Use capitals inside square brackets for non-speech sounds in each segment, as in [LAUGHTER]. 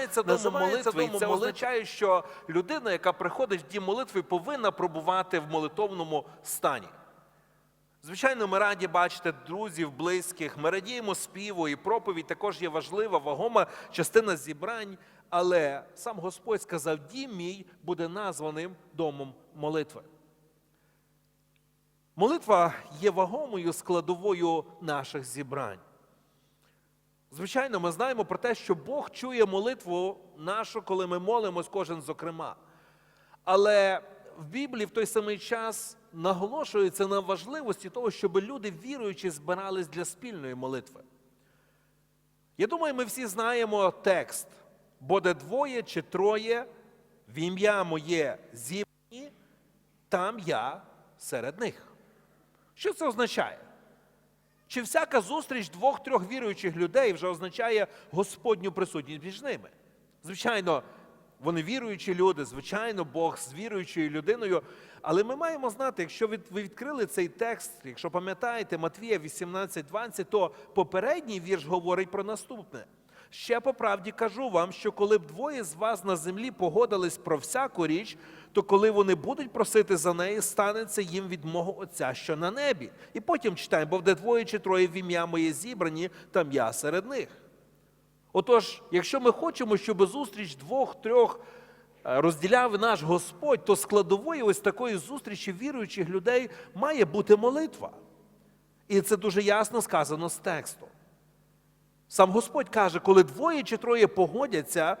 називається домом молитви. І це означає, що людина, яка приходить в дім молитви, повинна пробувати в молитовному стані. Звичайно, ми раді бачити друзів, близьких. Ми радіємо співу, і проповідь також є важлива, вагома частина зібрань. Але сам Господь сказав: дім мій буде названим домом молитви. Молитва є вагомою складовою наших зібрань. Звичайно, ми знаємо про те, що Бог чує молитву нашу, коли ми молимось, кожен зокрема. Але в Біблії в той самий час наголошується на важливості того, щоб люди віруючи збирались для спільної молитви. Я думаю, ми всі знаємо текст: буде двоє чи троє, в ім'я моє зібрані, там я серед них. Що це означає? Чи всяка зустріч двох-трьох віруючих людей вже означає Господню присутність між ними? Звичайно, вони віруючі люди, звичайно, Бог з віруючою людиною. Але ми маємо знати, якщо ви відкрили цей текст, якщо пам'ятаєте Матвія 18:20, то попередній вірш говорить про наступне. Ще по правді кажу вам, що коли б двоє з вас на землі погодились про всяку річ, то коли вони будуть просити за неї, станеться їм від мого Отця, що на небі. І потім читаємо, бо де двоє чи троє в ім'я моє зібрані, там я серед них. Отож, якщо ми хочемо, щоб зустріч двох-трьох е, розділяв наш Господь, то складовою ось такої зустрічі віруючих людей має бути молитва. І це дуже ясно сказано з тексту. Сам Господь каже, коли двоє чи троє погодяться,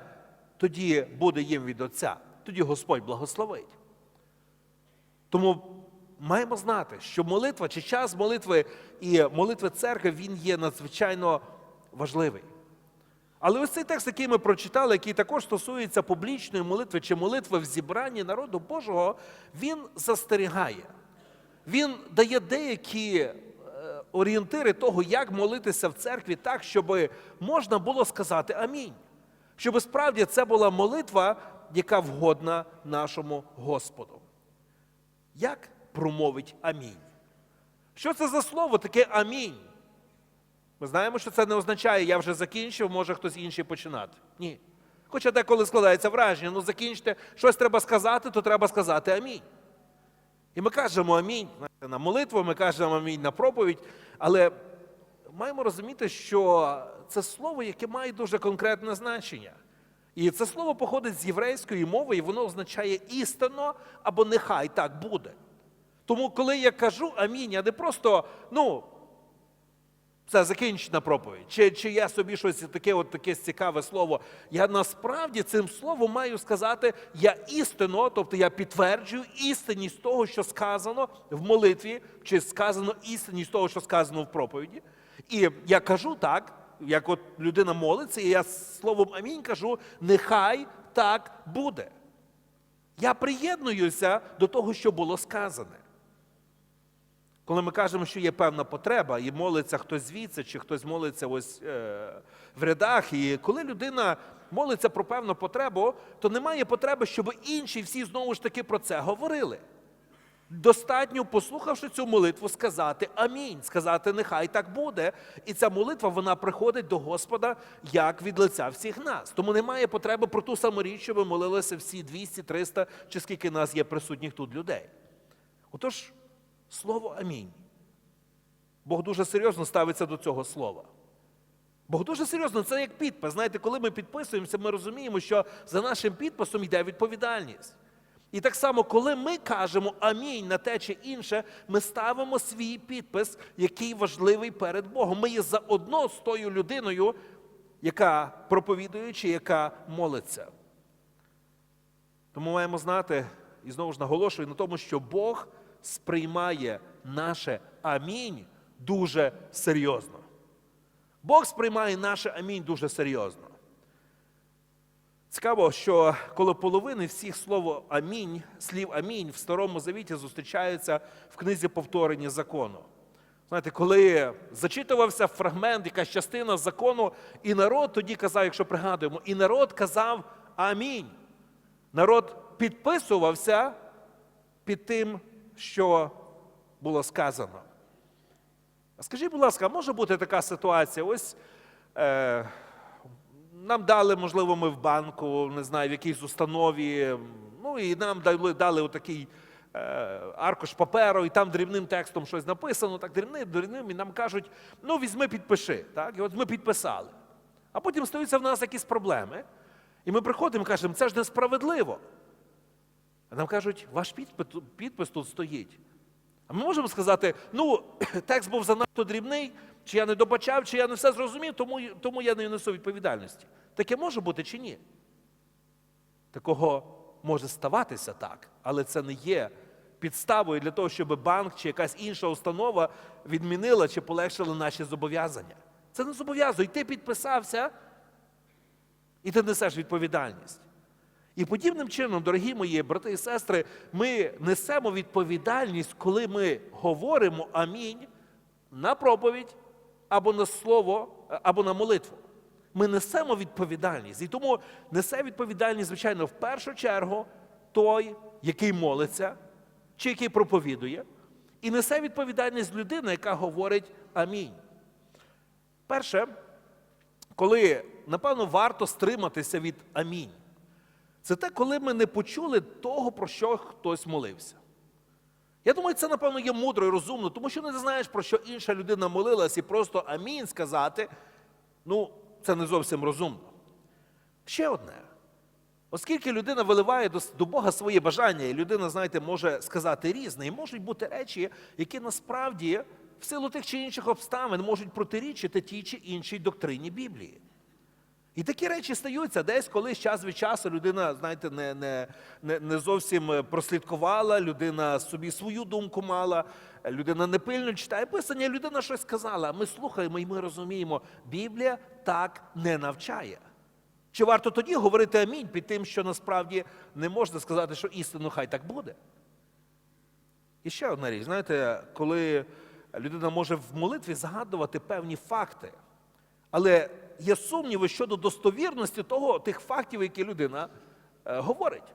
тоді буде їм від Отця, тоді Господь благословить. Тому маємо знати, що молитва чи час молитви і молитви церкви він є надзвичайно важливий. Але ось цей текст, який ми прочитали, який також стосується публічної молитви чи молитви в зібранні народу Божого, він застерігає. Він дає деякі орієнтири того, як молитися в церкві так, щоб можна було сказати амінь. Щоб справді це була молитва, яка вгодна нашому Господу. Як промовить амінь? Що це за слово таке амінь? Ми знаємо, що це не означає, я вже закінчив, може хтось інший починати. Ні. Хоча деколи складається враження, ну закінчте, щось треба сказати, то треба сказати амінь. І ми кажемо амінь на молитву, ми кажемо амінь на проповідь, але маємо розуміти, що це слово, яке має дуже конкретне значення. І це слово походить з єврейської мови, і воно означає істинно або нехай так буде. Тому, коли я кажу амінь, я не просто, ну, це закінчена проповідь. Чи, чи я собі щось таке, от таке цікаве слово. Я насправді цим словом маю сказати, я істинно, тобто я підтверджую істинність того, що сказано в молитві, чи сказано істинність того, що сказано в проповіді. І я кажу так, як от людина молиться, і я словом амінь кажу, нехай так буде. Я приєднуюся до того, що було сказане. Коли ми кажемо, що є певна потреба, і молиться хтось звідси, чи хтось молиться ось е, в рядах, і коли людина молиться про певну потребу, то немає потреби, щоб інші всі знову ж таки про це говорили. Достатньо, послухавши цю молитву, сказати амінь, сказати нехай так буде. І ця молитва вона приходить до Господа як від лиця всіх нас. Тому немає потреби про ту саму річ, щоб молилися всі 200, 300 чи скільки нас є присутніх тут людей. Отож. Слово амінь. Бог дуже серйозно ставиться до цього слова. Бог дуже серйозно, це як підпис. Знаєте, коли ми підписуємося, ми розуміємо, що за нашим підписом йде відповідальність. І так само, коли ми кажемо амінь на те чи інше, ми ставимо свій підпис, який важливий перед Богом. Ми є заодно з тою людиною, яка проповідує чи яка молиться. Тому маємо знати і знову ж наголошую на тому, що Бог сприймає наше амінь дуже серйозно. Бог сприймає наше амінь дуже серйозно. Цікаво, що коло половини всіх слов амінь, слів амінь в Старому Завіті зустрічаються в книзі повторення закону. Знаєте, коли зачитувався фрагмент, якась частина закону, і народ тоді казав, якщо пригадуємо, і народ казав амінь. Народ підписувався під тим що було сказано. Скажіть, будь ласка, може бути така ситуація? Ось е, нам дали, можливо, ми в банку, не знаю, в якійсь установі. Ну і нам дали, дали отакий е, аркуш паперу, і там дрібним текстом щось написано, так дрібним, дрібним, і нам кажуть, ну візьми, підпиши. Так? І от ми підписали. А потім стаються в нас якісь проблеми. І ми приходимо і кажемо, це ж несправедливо. А нам кажуть, ваш підпис, підпис тут стоїть. А ми можемо сказати, ну, [CLEARS THROAT] текст був занадто дрібний, чи я не добачав, чи я не все зрозумів, тому, тому я не несу відповідальності. Таке може бути чи ні? Такого може ставатися так, але це не є підставою для того, щоб банк чи якась інша установа відмінила чи полегшила наші зобов'язання. Це не зобов'язує. Ти підписався, і ти несеш відповідальність. І подібним чином, дорогі мої брати і сестри, ми несемо відповідальність, коли ми говоримо амінь на проповідь або на слово, або на молитву. Ми несемо відповідальність. І тому несе відповідальність, звичайно, в першу чергу той, який молиться, чи який проповідує, і несе відповідальність людина, яка говорить амінь. Перше, коли, напевно, варто стриматися від амінь. Це те, коли ми не почули того, про що хтось молився. Я думаю, це, напевно, є мудро і розумно, тому що не знаєш, про що інша людина молилась, і просто амінь сказати, ну, це не зовсім розумно. Ще одне. Оскільки людина виливає до, Бога своє бажання, і людина, знаєте, може сказати різне, і можуть бути речі, які насправді в силу тих чи інших обставин можуть протирічити тій чи іншій доктрині Біблії. І такі речі стаються десь, колись час від часу людина, знаєте, не, не, не, не зовсім е, прослідкувала, людина собі свою думку мала, людина непильно читає писання, людина щось сказала. Ми слухаємо і ми розуміємо, Біблія так не навчає. Чи варто тоді говорити амінь під тим, що насправді не можна сказати, що істину хай так буде? І ще одна річ, знаєте, коли людина може в молитві згадувати певні факти, але є сумніви щодо достовірності того, тих фактів, які людина е, говорить.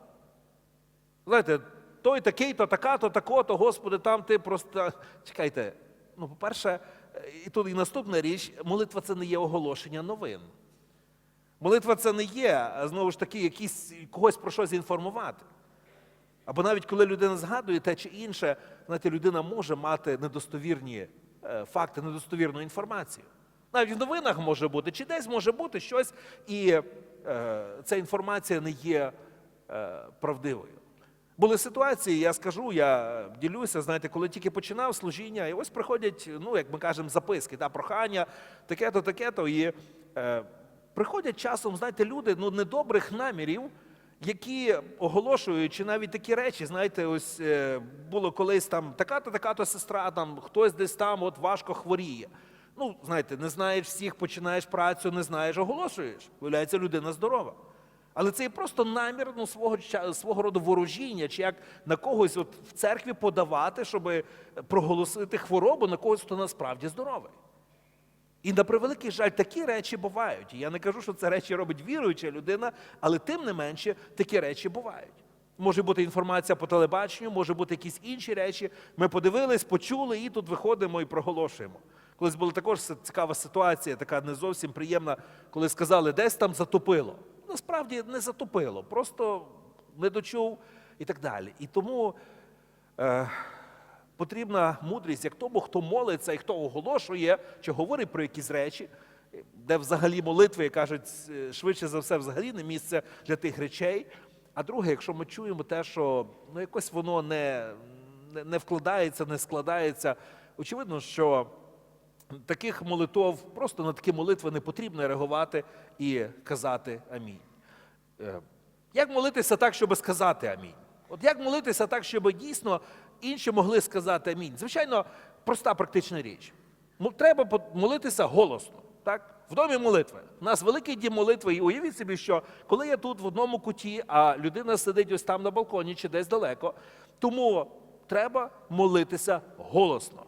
Знаєте, той такий, то така, то тако, то Господи, там ти просто. Чекайте, ну, по-перше, е, і тут і наступна річ, молитва це не є оголошення новин. Молитва це не є, знову ж таки, якісь когось про щось інформувати. Або навіть коли людина згадує те чи інше, знаєте, людина може мати недостовірні е, факти, недостовірну інформацію. Навіть в новинах може бути, чи десь може бути щось, і е, ця інформація не є е, правдивою. Були ситуації, я скажу, я ділюся, знаєте, коли тільки починав служіння, і ось приходять, ну, як ми кажемо, записки, та, прохання, таке-то, таке-то. І е, приходять часом, знаєте, люди ну, недобрих намірів, які оголошують, чи навіть такі речі, знаєте, ось е, було колись там така-то, така-то сестра, там хтось десь там от важко хворіє. Ну, знаєте, не знаєш всіх, починаєш працю, не знаєш, оголошуєш. Виявляється, людина здорова. Але це є просто намір ну, свого, свого роду ворожіння, чи як на когось от в церкві подавати, щоб проголосити хворобу на когось, хто насправді здоровий. І на превеликий жаль, такі речі бувають. І я не кажу, що це речі робить віруюча людина, але тим не менше такі речі бувають. Може бути інформація по телебаченню, може бути якісь інші речі. Ми подивились, почули і тут виходимо і проголошуємо. Колись була також цікава ситуація, така не зовсім приємна, коли сказали, десь там затопило. Насправді не затопило, просто не дочув і так далі. І тому е, потрібна мудрість як тому, хто молиться і хто оголошує, чи говорить про якісь речі, де взагалі молитви, кажуть, швидше за все, взагалі не місце для тих речей. А друге, якщо ми чуємо те, що ну, якось воно не, не, не вкладається, не складається, очевидно, що таких молитов, просто на такі молитви не потрібно реагувати і казати амінь. Е, Як молитися так, щоб сказати амінь? От як молитися так, щоб дійсно інші могли сказати амінь? Звичайно, проста практична річ. Треба молитися голосно. Так? В домі молитви. У нас великий дім молитви, і уявіть собі, що коли я тут в одному куті, а людина сидить ось там на балконі чи десь далеко, тому треба молитися голосно.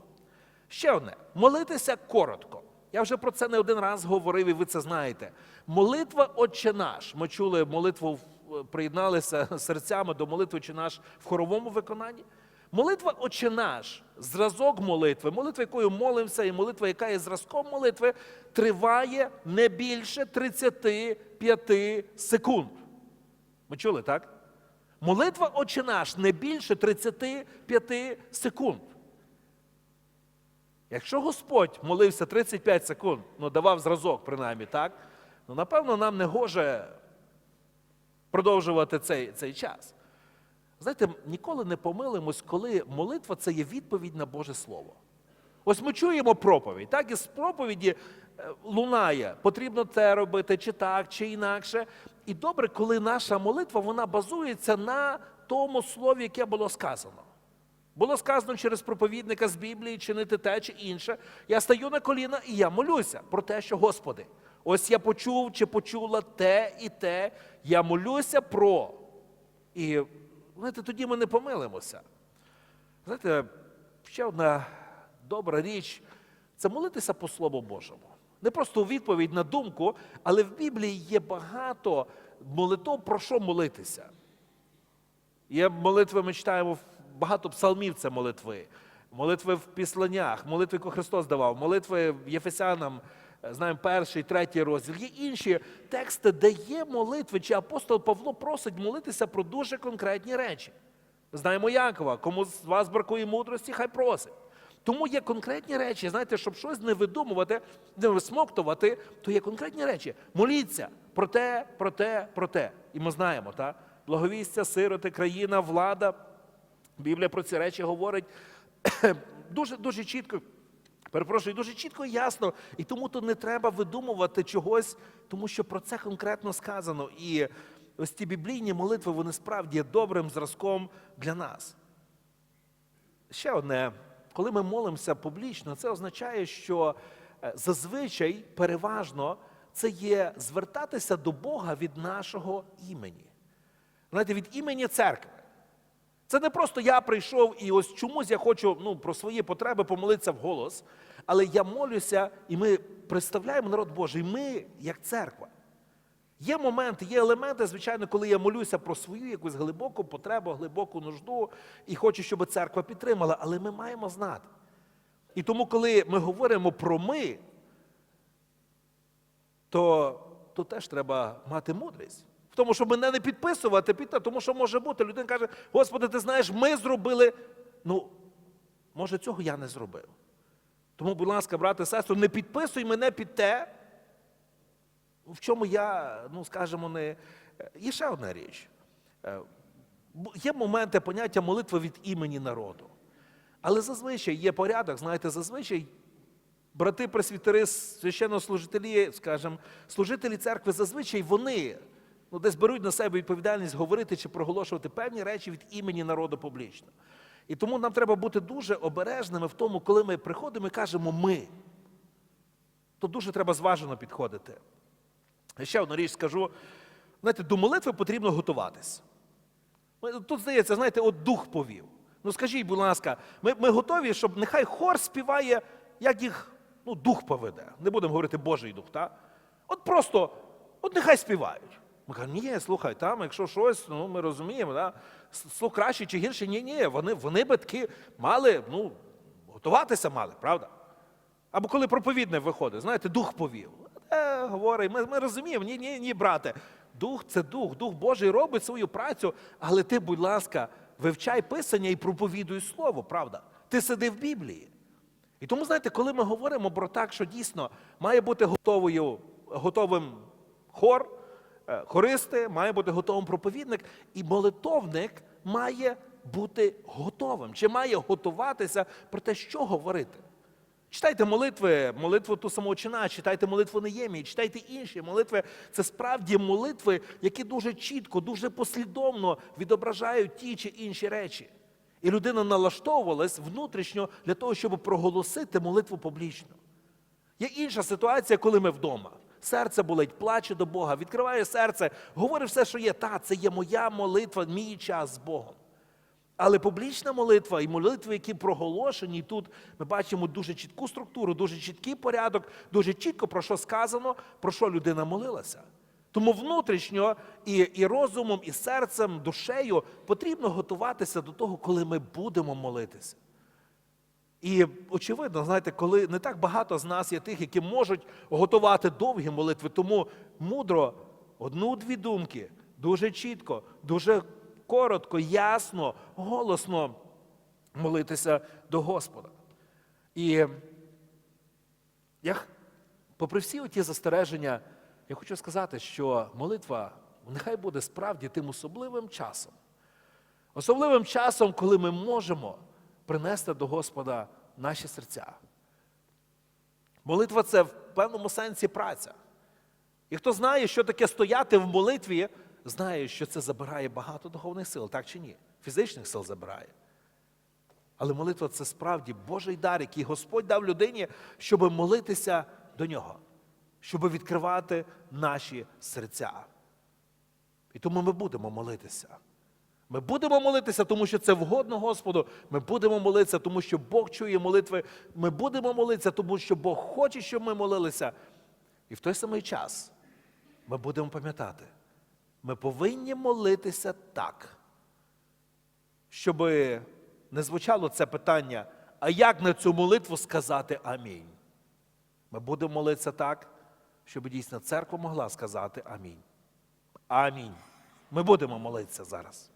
Ще одне молитися коротко. Я вже про це не один раз говорив, і ви це знаєте. Молитва Отче наш. Ми чули молитву, приєдналися [LAUGHS] серцями до молитви Отче наш в хоровому виконанні. Молитва Отче наш, зразок молитви, молитва, якою молимося, і молитва, яка є зразком молитви, триває не більше 35 секунд. Ми чули, так? Молитва Отче наш не більше 35 секунд. Якщо Господь молився 35 секунд, ну давав зразок, принаймні, так, ну напевно, нам не гоже продовжувати цей, цей час. Знаєте, ніколи не помилимось, коли молитва це є відповідь на Боже Слово. Ось ми чуємо проповідь, так і з проповіді е, лунає, потрібно це робити, чи так, чи інакше. І добре, коли наша молитва вона базується на тому слові, яке було сказано. Було сказано через проповідника з Біблії, чинити те чи інше. Я стаю на коліна і я молюся про те, що Господи, ось я почув чи почула те і те. Я молюся про. І знаєте, тоді ми не помилимося. Знаєте, ще одна добра річ це молитися по Слову Божому. Не просто у відповідь на думку, але в Біблії є багато молитов, про що молитися. Є молитви, ми читаємо багато псалмів це молитви, молитви в післаннях, молитви, яку Христос давав, молитви Єфесянам, е, знаємо, перший, третій розділ. Є інші тексти, де є молитви, чи апостол Павло просить молитися про дуже конкретні речі. Знаємо Якова, кому з вас бракує мудрості, хай просить. Тому є конкретні речі, знаєте, щоб щось не видумувати, не висмоктувати, то є конкретні речі. Моліться про те, про те, про те. І ми знаємо, так? Благовістя, сироти, країна, влада. Біблія про ці речі говорить [COUGHS] дуже, дуже чітко. Перепрошую, дуже чітко і ясно. І тому то не треба видумувати чогось, тому що про це конкретно сказано. І ось ті біблійні молитви, вони справді є добрим зразком для нас. Ще одне, коли ми молимося публічно, це означає, що е, зазвичай переважно це є звертатися до Бога від нашого імені. Знаєте, від імені церкви. Це не просто я прийшов і ось чомусь я хочу ну, про свої потреби помолитися вголос, але я молюся, і ми представляємо народ Божий. Ми, як церква. Є моменти, є елементи, звичайно, коли я молюся про свою якусь глибоку потребу, глибоку нужду і хочу, щоб церква підтримала, але ми маємо знати. І тому, коли ми говоримо про ми, то, то теж треба мати мудрість. В тому, щоб мене не підписувати, під те, тому що може бути. Людина каже, Господи, ти знаєш, ми зробили. Ну, може, цього я не зробив. Тому, будь ласка, брате, сестру, не підписуй мене під те, в чому я, ну, скажімо, не. Є ще одна річ. Е, Є моменти поняття молитви від імені народу. Але зазвичай є порядок, знаєте, зазвичай брати пресвітери, священнослужителі, скажімо, служителі церкви, зазвичай вони ну, десь беруть на себе відповідальність говорити чи проголошувати певні речі від імені народу публічно. І тому нам треба бути дуже обережними в тому, коли ми приходимо і кажемо ми, то дуже треба зважено підходити. І ще одну річ скажу. Знаєте, до молитви потрібно готуватись. Тут здається, знаєте, от дух повів. Ну скажіть, будь ласка, ми, ми готові, щоб нехай хор співає, як їх ну, дух поведе. Не будемо говорити Божий дух, так? От просто, от нехай співають. Ми кажемо, ні, слухай, там, якщо щось, ну ми розуміємо, да? слух краще чи гірше, ні, ні, вони, вони би таки мали, ну, готуватися мали, правда? Або коли проповідник виходить, знаєте, дух повів. Е, говорить, ми, ми розуміємо, ні, ні, ні, брате. Дух це дух, дух Божий робить свою працю, але ти, будь ласка, вивчай писання і проповідуй слово, правда? Ти сиди в Біблії. І тому, знаєте, коли ми говоримо про так, що дійсно має бути готовою, готовим хор, хористи, має бути готовим проповідник, і молитовник має бути готовим, чи має готуватися про те, що говорити. Читайте молитви, молитву ту самого чина, читайте молитву Неємії, читайте інші молитви. Це справді молитви, які дуже чітко, дуже послідовно відображають ті чи інші речі. І людина налаштовувалась внутрішньо для того, щоб проголосити молитву публічно. Є інша ситуація, коли ми вдома. Серце болить, плаче до Бога, відкриває серце, говорить все, що є. Та, це є моя молитва, мій час з Богом. Але публічна молитва і молитви, які проголошені, і тут ми бачимо дуже чітку структуру, дуже чіткий порядок, дуже чітко про що сказано, про що людина молилася. Тому внутрішньо і, і розумом, і серцем, душею потрібно готуватися до того, коли ми будемо молитися. І очевидно, знаєте, коли не так багато з нас є тих, які можуть готувати довгі молитви, тому мудро одну-дві думки, дуже чітко, дуже коротко, ясно, голосно молитися до Господа. І я, попри всі оті застереження, я хочу сказати, що молитва нехай буде справді тим особливим часом. Особливим часом, коли ми можемо принести до Господа наші серця. Молитва це в певному сенсі праця. І хто знає, що таке стояти в молитві, знає, що це забирає багато духовних сил, так чи ні? Фізичних сил забирає. Але молитва це справді Божий дар, який Господь дав людині, щоб молитися до нього, щоб відкривати наші серця. І тому ми будемо молитися. Ми будемо молитися, тому що це вгодно Господу. Ми будемо молитися, тому що Бог чує молитви. Ми будемо молитися, тому що Бог хоче, щоб ми молилися. І в той самий час ми будемо пам'ятати, ми повинні молитися так, щоб не звучало це питання, а як на цю молитву сказати амінь? Ми будемо молитися так, щоб дійсно церква могла сказати амінь. Амінь. Ми будемо молитися зараз.